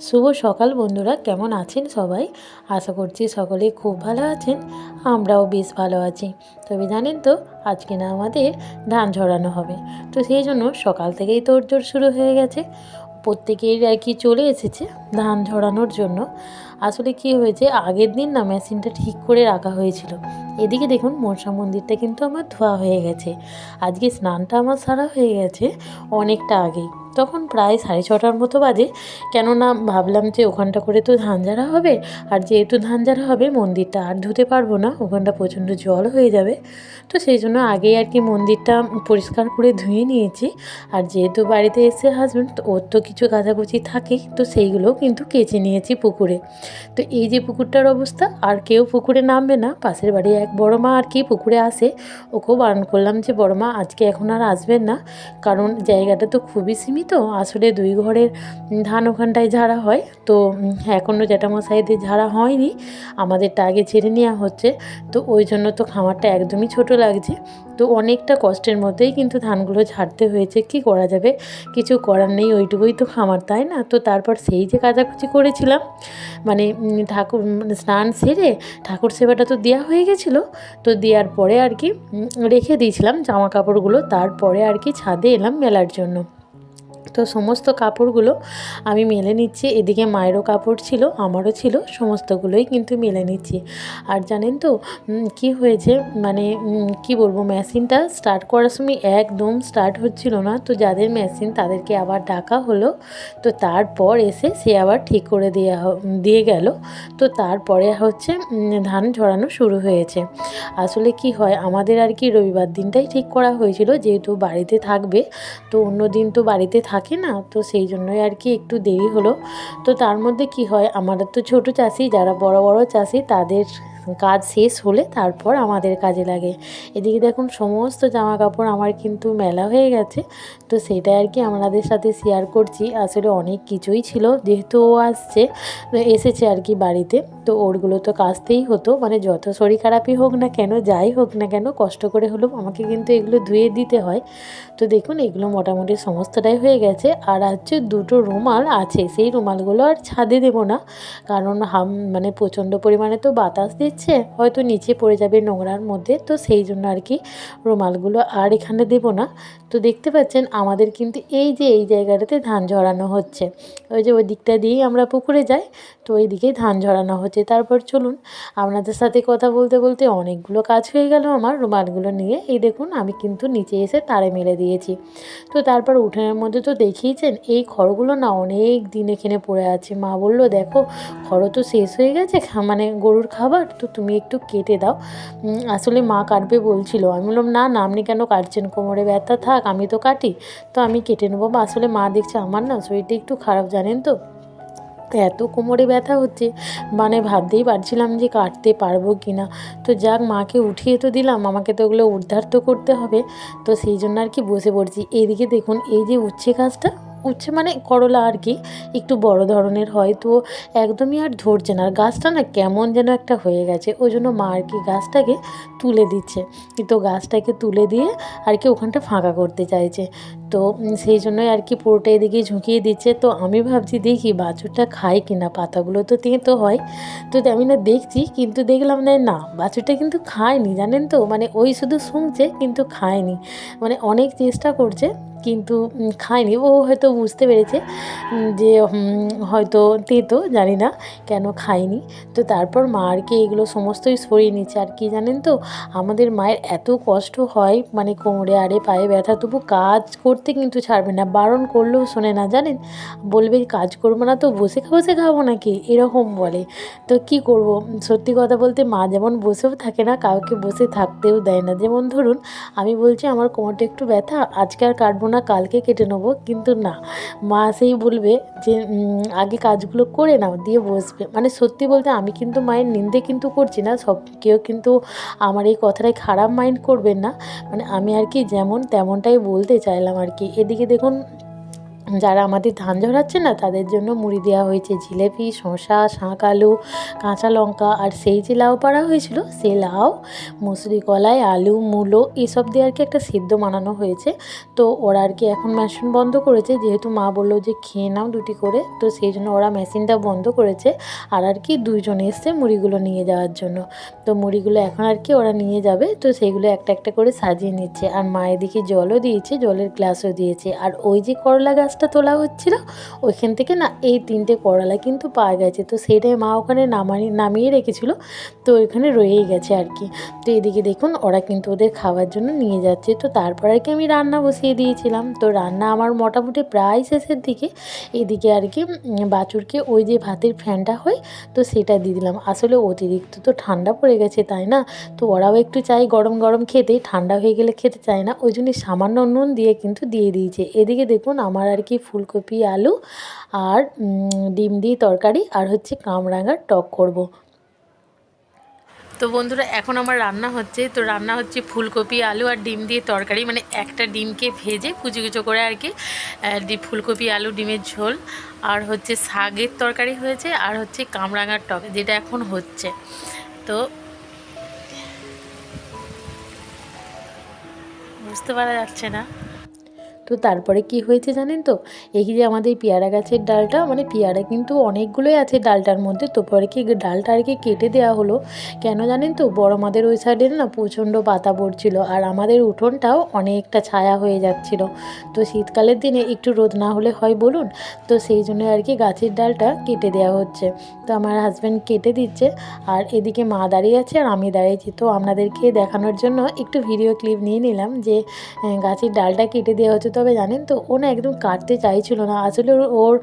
শুভ সকাল বন্ধুরা, কেমন আছেন সবাই? আশা করছি সকলে খুব ভালো আছেন, আমরাও বেশ ভালো আছি। তবে জানেন তো, আজকে না আমাদের ধান ঝরানো হবে। তো সেই জন্য সকাল থেকেই তোড়জোড় শুরু হয়ে গেছে। প্রত্যেকের আর কি চলে এসেছে ধান ঝরানোর জন্য। আসলে কি হয়েছে? আগের দিন না মেশিনটা ঠিক করে রাখা হয়েছিল। এদিকে দেখুন মনসা মন্দিরটা কিন্তু আমার ধোয়া হয়ে গেছে। আজকে স্নানটা আমার সারা হয়ে গেছে অনেকটা আগেই। তখন প্রায় সাড়ে ছটার মতো বাজে। কেননা ভাবলাম যে ওখানটা করে তো ধান ঝাড়া হবে। আর যেহেতু ধান ঝাড়া হবে মন্দিরটা আর ধুতে পারব না, ওখানটা প্রচণ্ড জল হয়ে যাবে। তো সেই জন্য আগেই আর কি মন্দিরটা পরিষ্কার করে ধুয়ে নিয়েছি। আর যেহেতু বাড়িতে এসে হাজব্যান্ড ওর তো কিছু কাচাকুচি থাকেই তো সেইগুলোও কিন্তু কেচে নিয়েছি পুকুরে। তো এই যে পুকুরটার অবস্থা, আর কেউ পুকুরে নামবে না। পাশের বাড়ি এক বড় মা আর কি পুকুরে আসে। ওকেও বারণ করলাম যে, বড় মা, আজকে এখন আর আসবেন না। কারণ জায়গাটা তো খুবই সীমিত। আসলে দুই ঘরের ধান ওখানটায় ঝাড়া হয়। তো এখনও জ্যাঠামশাইদের ঝাড়া হয়নি। আমাদেরটা আগে ছেড়ে নেওয়া হচ্ছে। তো ওই জন্য তো খামারটা একদমই ছোট লাগছে। তো অনেকটা কষ্টের মধ্যেই কিন্তু ধানগুলো ঝাড়তে হয়েছে। কি করা যাবে? কিছু করার নেই, ওইটুকুই তো খামার, তাই না? তো তারপর সেই যে কাচাকুচি করেছিলাম মানে ঠাকুর মানে স্নান সেরে ঠাকুর সেবাটা তো দেওয়া হয়ে গেছিল। তো দেওয়ার পরে আর কি রেখে দিয়েছিলাম জামা কাপড়গুলো তারপরে আর কি ছাদে এলাম মেলার জন্য। তো সমস্ত কাপড়গুলো আমি মেলে নিচ্ছি। এদিকে মায়েরও কাপড় ছিল, আমারও ছিল, সমস্তগুলোই কিন্তু মেলে নিচ্ছি। আর জানেন তো কি হয়েছে? মানে কি বলব, মেশিনটা স্টার্ট করার সময় একদম স্টার্ট হচ্ছিল না। তো যাদের মেশিন তাদেরকে আবার ডাকা হলো। তো তারপর এসে সে আবার ঠিক করে দেওয়া দিয়ে গেল। তো তারপরে হচ্ছে ধান ঝরানো শুরু হয়েছে। আসলে কি হয়, আমাদের আর কি রবিবার দিনটাই ঠিক করা হয়েছিল। যেহেতু বাড়িতে থাকবে, তো অন্য দিন তো বাড়িতে থাকে না, তো সেই জন্যই আর কি একটু দেরি হলো। তো তার মধ্যে কি হয়, আমাদের তো ছোট চাষি, যারা বড় বড় চাষি, তাদের কাজ শেষ হলে তারপর আমাদের কাজে লাগে। এদিকে দেখুন, সমস্ত জামা কাপড় আমার কিন্তু মেলা হয়ে গেছে। তো সেটাই আর কি আমাদের সাথে শেয়ার করছি। আসলে অনেক কিছুই ছিল, যেহেতু ও আসছে, এসেছে আর কি বাড়িতে। তো ওরগুলো তো কাচতেই হতো। মানে যত শরীর খারাপই হোক না কেন, যাই হোক না কেন, কষ্ট করে হলেও আমাকে কিন্তু এগুলো ধুয়ে দিতে হয়। তো দেখুন, এগুলো মোটামুটি সমস্তটাই হয়ে গেছে। আর হচ্ছে দুটো রুমাল আছে। সেই রুমালগুলো আর ছাদে দেবো না। কারণ হাম মানে প্রচণ্ড পরিমাণে তো বাতাস দিচ্ছে, হয়তো নিচে পড়ে যাবে নোংরার মধ্যে, তো সেই জন্য আর কি রুমালগুলো আর এখানে দেবো না। তো দেখতে পাচ্ছেন আমাদের কিন্তু এই যে এই জায়গাটাতে ধান ঝরানো হচ্ছে। ওই যে ওই দিকটা দিয়েই আমরা পুকুরে যাই, তো ওই দিকেই ধান ঝরানো হচ্ছে। তারপর চলুন, আপনাদের সাথে কথা বলতে বলতে অনেকগুলো কাজ হয়ে গেল আমার রুমালগুলো নিয়ে। এই দেখুন, আমি কিন্তু নিচে এসে তারে মেলে দিয়েছি। তো তারপর উঠোনের মধ্যে তো দেখিয়েছেন, এই খড়গুলো না অনেক দিন এখানে পড়ে আছে। মা বলল, দেখো, খড় তো শেষ হয়ে গেছে মানে গরুর খাবার তো তুমি একটু কেটে দাও। আসলে মা কাটবে বলছিল। আমি বললাম, না না, আপনি কেন কাটছেন? কোমরে ব্যথা থাক, আমি তো কাটি। তো আমি কেটে নেব। বা আসলে মা দেখছে আমার না শরীরটা একটু খারাপ, জানেন তো? এত কোমরে ব্যথা হচ্ছে। মানে ভাবতেই পারছিলাম যে কাটতে পারব কি না তো যাক, মাকে উঠিয়ে তো দিলাম। আমাকে তো ওগুলো উদ্ধার তো করতে হবে। তো সেই জন্য আর কি বসে পড়ছি। এইদিকে দেখুন, এই যে উচ্ছে গাছটা উচ্ছে মানে করলা আর কি, একটু বড় ধরনের হয় তো একদমই আর ধরছে না। আর গাছটা না কেমন যেন একটা হয়ে গেছে, ওই জন্য মা আর কি গাছটাকে তুলে দিচ্ছে। তো গাছটাকে তুলে দিয়ে আর কি ওখানটা ফাঁকা করতে চাইছে। তো সেই জন্যই আর কি পুরোটা এদিকে ঝুঁকিয়ে দিচ্ছে। তো আমি ভাবছি দেখি বাছুরটা খায় কিনা, পাতাগুলো তো তেঁতো হয়। তো আমি না দেখছি কিন্তু দেখলাম না না, বাছুরটা কিন্তু খায়নি জানেন তো? মানে ওই শুধু শুনছে কিন্তু খায়নি। মানে অনেক চেষ্টা করছে কিন্তু খায়নি। ও হয়তো বুঝতে পেরেছে যে হয়তো তেতো, জানি না কেন খায়নি। তো তারপর মা আর কি এগুলো সমস্তই সরিয়ে নিচ্ছে আর কি জানেন তো, আমাদের মায়ের এত কষ্ট হয় মানে কোমরে আরে পায়ে ব্যথা, তবু কাজ করতে কিন্তু ছাড়বে না। বারণ করলেও শোনে না, জানেন? বলবে, কাজ করব না তো, বসে বসে খাব নাকি? এরকম বলে। তো কি করব? সত্যি কথা বলতে মা যেমন বসেও থাকে না, কাউকে বসে থাকতেও দেয় না। যেমন ধরুন, আমি বলছি, আমার কোমরটা একটু ব্যথা, আজকে আর কাটবো না, কালকে কেটে নেব। কিন্তু না, মা সেই বলবে যে আগে কাজগুলো করে নাও, দিয়ে বসবে। মানে সত্যি বলতে আমি কিন্তু মায়ের নিন্দে কিন্তু করছি না, সব কেউ কিন্তু আমার এই কথাটাই খারাপ মাইন্ড করবেন না। মানে আমি আর কি যেমন তেমনটাই বলতে চাইলাম আর কি। এদিকে দেখুন যারা আমাদের ধান ঝরাচ্ছে না, তাদের জন্য মুড়ি দেওয়া হয়েছে জিলেপি, শসা শাঁক আলু, কাঁচা লঙ্কা আর সেই যে লাউ পাড়া হয়েছিল সেই লাউ, মুসুরি কলাই, আলু, মূলো এসব দিয়ে আর কি একটা সিদ্ধ বানানো হয়েছে। তো ওরা আর কি এখন মেশিন বন্ধ করেছে, যেহেতু মা বলল যে খেয়ে নাও দুটি করে, তো সেই জন্য ওরা মেশিনটা বন্ধ করেছে। আর আর কি দুইজন এসছে মুড়িগুলো নিয়ে যাওয়ার জন্য। তো মুড়িগুলো এখন আর কি ওরা নিয়ে যাবে, তো সেইগুলো একটা একটা করে সাজিয়ে নিচ্ছে। আর মা এদিকে জলও দিয়েছে, জলের গ্লাসও দিয়েছে। আর ওই যে করলা গাছটা তোলা হচ্ছিল। ওইখান থেকে না এই তিনটে করলা কিন্তু পাওয়া গেছে। তো সেটাই মা ওখানে নামানি, নামিয়ে রেখেছিল। তো ওইখানে রয়েই গেছে আর কি। তো এদিকে দেখুন ওরা কিন্তু ওদের খাওয়ার জন্য নিয়ে যাচ্ছে। তো তারপর আর কি আমি রান্না বসিয়ে দিয়েছিলাম। তো রান্না আমার মোটামুটি প্রায় শেষের দিকে। এদিকে আর কি বাছুরকে ওই যে ভাতের ফ্যানটা হয়, তো সেটা দিয়ে দিলাম। আসলে অতিরিক্ত তো ঠান্ডা পড়ে গেছে, তাই না? তো ওরাও একটু চাই গরম গরম খেতে। ঠান্ডা হয়ে গেলে খেতে চায় না। ওই জন্য সামান্য নুন দিয়ে কিন্তু দিয়ে দিয়েছে। এদিকে দেখুন আমার আর কি ফুলকপি, আলু আর ডিম দিয়ে তরকারি আর হচ্ছে কামরাঙার টক করব। তো বন্ধুরা, এখন আমার রান্না হচ্ছে। তো রান্না হচ্ছে ফুলকপি, আলু আর ডিম দিয়ে তরকারি। মানে একটা ডিমকে ভেজে কুচো কুচো করে আর কি ফুলকপি, আলু, ডিমের ঝোল আর হচ্ছে শাকের তরকারি হয়েছে আর হচ্ছে কামরাঙার টক, যেটা এখন হচ্ছে। তো বুঝতে পারা যাচ্ছে না। তো তারপরে কি হয়েছে জানেন তো? এই যে আমাদের পেয়ারা গাছের ডালটা মানে পেয়ারা কিন্তু অনেকগুলোই আছে ডালটার মধ্যে। তো পরে কি ডালটা আর কি কেটে দেওয়া হলো। কেন জানেন তো? বড় মাদের ওই সাইডে না প্রচণ্ড পাতা পড়ছিল। আর আমাদের উঠোনটাও অনেকটা ছায়া হয়ে যাচ্ছিল। তো শীতকালের দিনে একটু রোদ না হলে হয় বলুন? তো সেই জন্য আর কি গাছের ডালটা কেটে দেওয়া হচ্ছে। তো আমার হাজব্যান্ড কেটে দিচ্ছে। আর এদিকে মা দাঁড়িয়ে আছে আর আমি দাঁড়িয়েছি। তো আপনাদেরকে দেখানোর জন্য একটু ভিডিও ক্লিপ নিয়ে নিলাম যে গাছের ডালটা কেটে দেওয়া হচ্ছে। তবে জানেন তো, ও না একদম কাটতে চাইছিল না। আসলে ওর-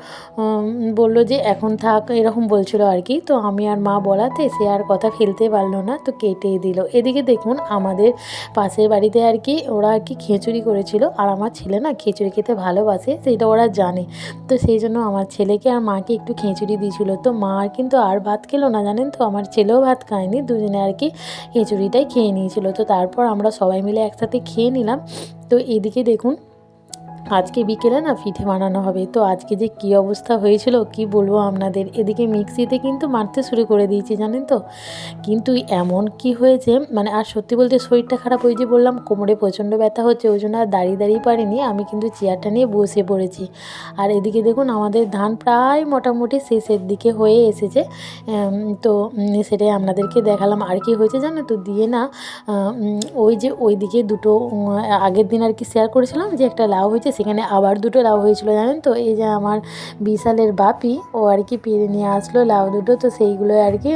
বলল যে, এখন থাক, এরকম বলছিল আর কি তো আমি আর মা বলাতে সে আর কথা ফেলতে পারল না, তো কেটেই দিল। এদিকে দেখুন, আমাদের পাশের বাড়িতে আর কি ওরা আর কি খিচুড়ি করেছিল। আর আমার ছেলে না খিচুড়ি খেতে ভালোবাসে সেটা ওরা জানে। তো সেই জন্য আমার ছেলেকে আর মাকে একটু খিচুড়ি দিয়েছিল তো মা আর কিন্তু আর ভাত খেলো না, জানেন তো? আমার ছেলেও ভাত খায়নি, দুজনে আর কি খিচুড়িটাই খেয়ে নিয়েছিল। তো তারপর আমরা সবাই মিলে একসাথে খেয়ে নিলাম। তো এদিকে দেখুন আজকে বিকেলে না পিঠে বানানো হবে। তো আজকে যে কী অবস্থা হয়েছিল, কি বলব আপনাদের? এদিকে মিক্সিতে কিন্তু মারতে শুরু করে দিয়েছি, জানেন তো? কিন্তু এমন কি হয়েছে মানে আর সত্যি বলতে শরীরটা খারাপ হয়ে যে বললাম, কোমরে প্রচণ্ড ব্যথা হচ্ছে, ওই জন্য আর দাঁড়িয়ে দাঁড়িয়ে পারিনি, আমি কিন্তু চেয়ারটা নিয়ে বসে পড়েছি। আর এদিকে দেখুন, আমাদের ধান প্রায় মোটামুটি শেষের দিকে হয়ে এসেছে। তো সেটাই আপনাদেরকে দেখালাম, আর কি হয়েছে জানো তো? দিয়ে না ওই যে ওই দিকে দুটো আগের দিন আর কি শেয়ার করেছিলাম যে একটা লাউ হয়েছে সেখানে আবার দুটো লাউ হয়েছিল জানেন তো? এই যে আমার বিশালের বাপি, ও আর কি পেরে নিয়ে আসলো লাউ দুটো, তো সেইগুলো আর কি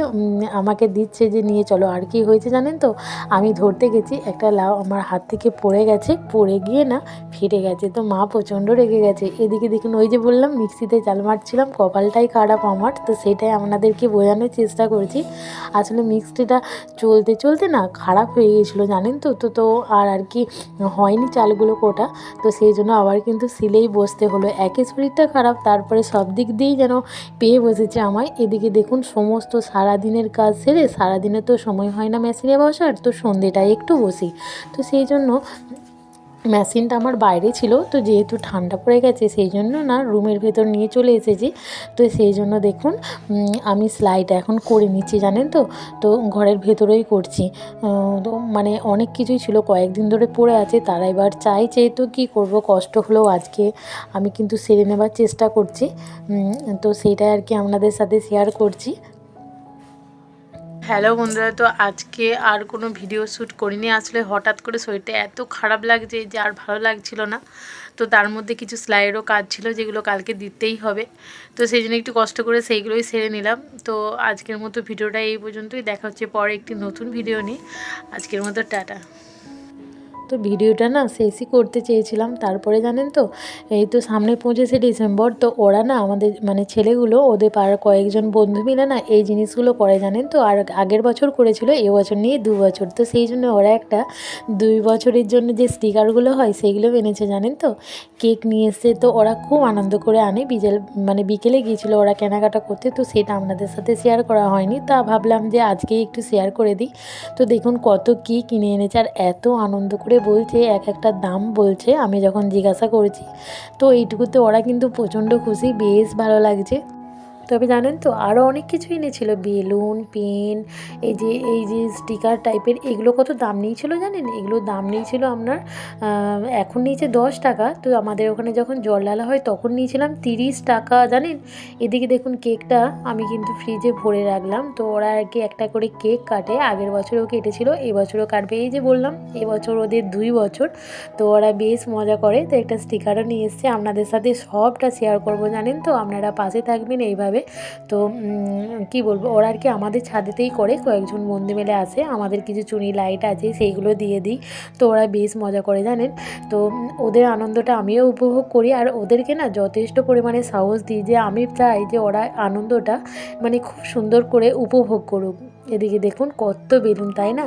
আমাকে দিচ্ছে যে নিয়ে চলো। আর কি হয়েছে জানেন তো? আমি ধরতে গেছি, একটা লাউ আমার হাত থেকে পড়ে গেছে, পড়ে গিয়ে না ফেটে গেছে। তো মা প্রচণ্ড রেগে গেছে। এদিকে দেখুন, ওই যে বললাম, মিক্সিতে চাল মারছিলাম, কপালটাই খারাপ আমার। তো সেটাই আপনাদেরকে বোঝানোর চেষ্টা করছি। আসলে মিক্সিটা চলতে চলতে না খারাপ হয়ে গেছিল জানেন তো? তো তো আর আর কি হয়নি চালগুলো কোটা। তো সেই জন্য আবার কিন্তু সিলেই বসতে হলো। একে শরীরটা খারাপ, তারপরে সব দিক দিয়েই যেন পেয়ে বসেছে আমায়। এদিকে দেখুন, সমস্ত সারাদিনের কাজ সেরে সারাদিনে তো সময় হয় না মেশিনে বসার, তো সন্ধেটায় একটু বসি। তো সেই জন্য মেশিনটা আমার বাইরে ছিল, তো যেহেতু ঠান্ডা পড়ে গেছে সেই জন্য না রুমের ভেতর নিয়ে চলে এসেছি। তো সেই জন্য দেখুন আমি সেলাইটা এখন করে নিচ্ছি, জানেন তো? তো ঘরের ভেতরেই করছি। তো মানে অনেক কিছুই ছিল, কয়েকদিন ধরে পড়ে আছে, তারা এবার চাইছে তো কী করব, কষ্ট হলেও আজকে আমি কিন্তু সেরে নেবার চেষ্টা করছি। তো সেইটাই আর কি আপনাদের সাথে শেয়ার করছি। হ্যালো বন্ধুরা, তো আজকে আর কোনো ভিডিও শ্যুট করিনি। আসলে হঠাৎ করে শরীরটা এত খারাপ লাগছে যে আর ভালো লাগছিল না। তো তার মধ্যে কিছু স্লাইডও কাজ ছিল যেগুলো কালকে দিতেই হবে। তো সেই জন্য একটু কষ্ট করে সেইগুলোই সেরে নিলাম। তো আজকের মতো ভিডিওটা এই পর্যন্তই। দেখা হচ্ছে পরে একটি নতুন ভিডিও নিয়ে। আজকের মতো টাটা। তো ভিডিওটা না শেষই করতে চেয়েছিলাম। তারপরে জানেন তো, এই তো সামনে পৌঁছেছে ডিসেম্বর, তো ওরা না আমাদের মানে ছেলেগুলো, ওদের পাড়ার কয়েকজন বন্ধু মিলে না এই জিনিসগুলো করে জানেন তো, আর আগের বছর করেছিল এবছর নিয়ে দু বছর। তো সেই জন্য ওরা একটা দুই বছরের জন্য যে স্টিকারগুলো হয়, সেইগুলো এনেছে জানেন তো, কেক নিয়ে এসে তো ওরা খুব আনন্দ করে আনে। বিকেল মানে বিকেলে গিয়েছিল ওরা কেনাকাটা করতে, তো সেটা আপনাদের সাথে শেয়ার করা হয়নি। তা ভাবলাম যে আজকেই একটু শেয়ার করে দিই। তো দেখুন কত কী কিনে এনেছে, আর এত আনন্দ করে বলছে, এক একটা দাম বলছে, আমি যখন জিজ্ঞাসা করেছি, তো এইটুকুতে ওরা কিন্তু প্রচণ্ড খুশি, বেশ ভালো লাগছে। তবে জানেন তো আরও অনেক কিছু এনেছিল। বেলুন, পেন, এই যে এই যে স্টিকার টাইপের এগুলো কত দাম নিয়েছিল জানেন? এগুলো দাম নিয়েছিল আপনার এখন নিয়েছে দশ টাকা। তো আমাদের ওখানে যখন জল ঢালা হয় তখন নিয়েছিলাম তিরিশ টাকা জানেন? এদিকে দেখুন কেকটা আমি কিন্তু ফ্রিজে ভরে রাখলাম। তো ওরা আর কি একটা করে কেক কাটে। আগের বছরেও কেটেছিল এবছরও কাটবে। এই যে বললাম, এবছর ওদের দুই বছর। তো ওরা বেশ মজা করে। তো একটা স্টিকারও নিয়ে এসছে। আপনাদের সাথে সবটা শেয়ার করব জানেন তো? আপনারা পাশে থাকবেন এইভাবে। তো কি বলব, ওরা আর কি আমাদের ছাদেতেই করে, কয়েকজন বন্ধু মিলে আসে, আমাদের কিছু চুনি লাইট আছে, সেইগুলো দিয়ে দিই, তো ওরা বেশ মজা করে, জানেন? তো, ওদের আনন্দটা আমিও উপভোগ করি, আর ওদেরকে না যথেষ্ট পরিমাণে সাহস দিই যে, আমি চাই যে, ওরা আনন্দটা মানে খুব সুন্দর করে উপভোগ করুক। এদিকে দেখুন, কত বেলুন, তাই না?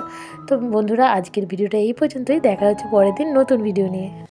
তো বন্ধুরা, আজকের ভিডিওটা এই পর্যন্তই, দেখা হচ্ছে পরের দিন নতুন ভিডিও নিয়ে।